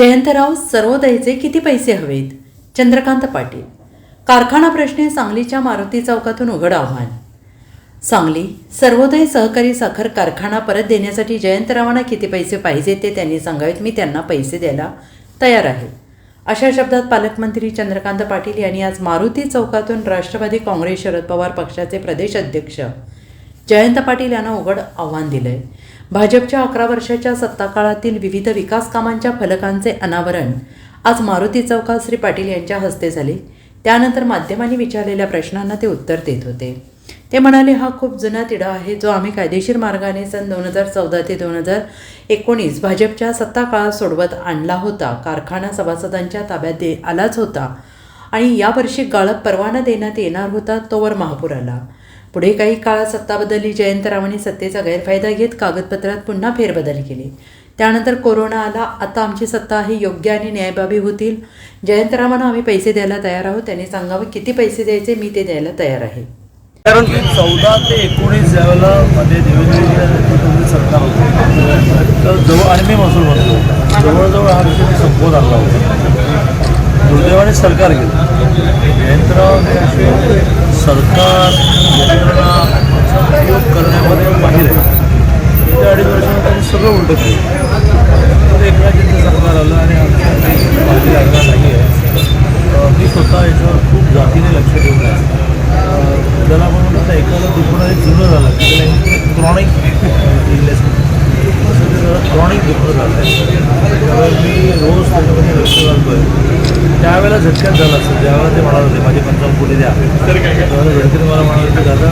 जयंतराव सर्वोदयचे किती पैसे हवेत? चंद्रकांत पाटील. कारखाना प्रश्ने सांगलीच्या मारुती चौकातून उघड आव्हान. सांगली सर्वोदय सहकारी साखर कारखाना परत देण्यासाठी जयंतरावांना किती पैसे पाहिजे ते त्यांनी सांगावेत मी त्यांना पैसे द्यायला तयार आहे. अशा शब्दात पालकमंत्री चंद्रकांत पाटील यांनी आज मारुती चौकातून राष्ट्रवादी काँग्रेस शरद पवार पक्षाचे प्रदेश अध्यक्ष जयंत पाटील यांना उघड आव्हान दिलंय. भाजपच्या अकरा वर्षाच्या सत्ताकाळातील विविध विकास कामांच्या फलकांचे अनावरण आज मारुती चौकात श्री पाटील यांच्या हस्ते झाले. त्यानंतर माध्यमांनी विचारलेल्या प्रश्नांना ते उत्तर देत होते. ते म्हणाले हा खूप जुना तिढा आहे जो आम्ही कायदेशीर मार्गाने सन दोन हजार चौदा ते दोन हजार एकोणीस भाजपच्या सत्ता काळात सोडवत आणला होता. कारखाना सभासदांच्या ताब्यात दे आलाच होता आणि यावर्षी गाळप परवाना देण्यात येणार होता तोवर महापूर आला. पुढे काही काळात सत्ता बदलली जयंतरावांनी सत्तेचा गैरफायदा घेत कागदपत्रात पुन्हा फेरबदल केले. त्यानंतर कोरोना आला आता आमची सत्ता ही योग्य आणि न्यायबाबी होतील. जयंतरावांना आम्ही पैसे द्यायला तयार आहोत. त्यांनी सांगावं किती पैसे द्यायचे मी ते द्यायला तयार आहे. कारण की चौदा ते एकोणीस ज्यावेळेला मध्ये देवेंद्रजीच्या नेतृत्वातील सरकार तर जवळ आणि मी महसूल म्हणतो जवळजवळ हा विषय संपवत आणला होता दुर्दैवाने सरकार गेलं. जयंतराव हे सरकार उपयोग करण्यामध्ये माहीर आहे. त्या अडीच वर्षामध्ये त्यांनी सगळं उलटं केलं. तर एकनाथजींचं सरकार आलं आणि आमच्या लागणार नाही आहे मी स्वतः याच्यावर खूप जातीने लक्ष देऊन आहे. अं, ज्याला आपण म्हणतो ना एखादं दुखणं हे जुनं झालं. त्याला क्रॉनिक इलनेस असं ते क्रॉनिक दुखणं झालं आहे. त्यामुळे मी रोज त्याच्यामध्ये लक्ष घालतो आहे त्यावेळेला झटक्यात झालं असतं. ज्यावेळेला ते म्हणाले होते माझे पंचावन्न कोटी द्या. त्यावेळेला गडकरी मला म्हणाले होते दादा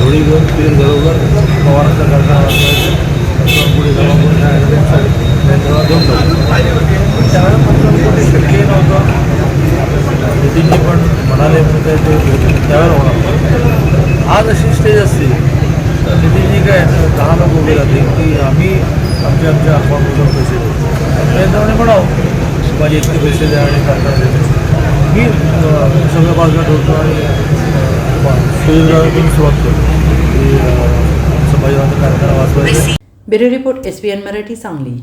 थोडी घेऊन पीर घरोघर पवारांचा कारखाना पंचावन्न पुढे जमा करून काय देऊन टाकू. पण त्यावेळेला पंचावन्न कोटी शक्यही नव्हतं. नितीनजी पण म्हणाले म्हणून काय ते त्यावेळेला होणार आज अशी स्टेज असते. तर नितीनजी काय दहा लोक उभे राहतील की आम्ही आमच्या आमच्या अकाउंटमधून पैसे देऊ. त्याप्रमाणे म्हणावं माझे इतके पैसे द्या आणि सरकार देतो मी सगळं बाजूला ठेवतो आणि सुविधातून सुरुवात करतो. की संभाजीरावांचा कारखाना वाचवायचा bureau report S P N Marathi Sangli.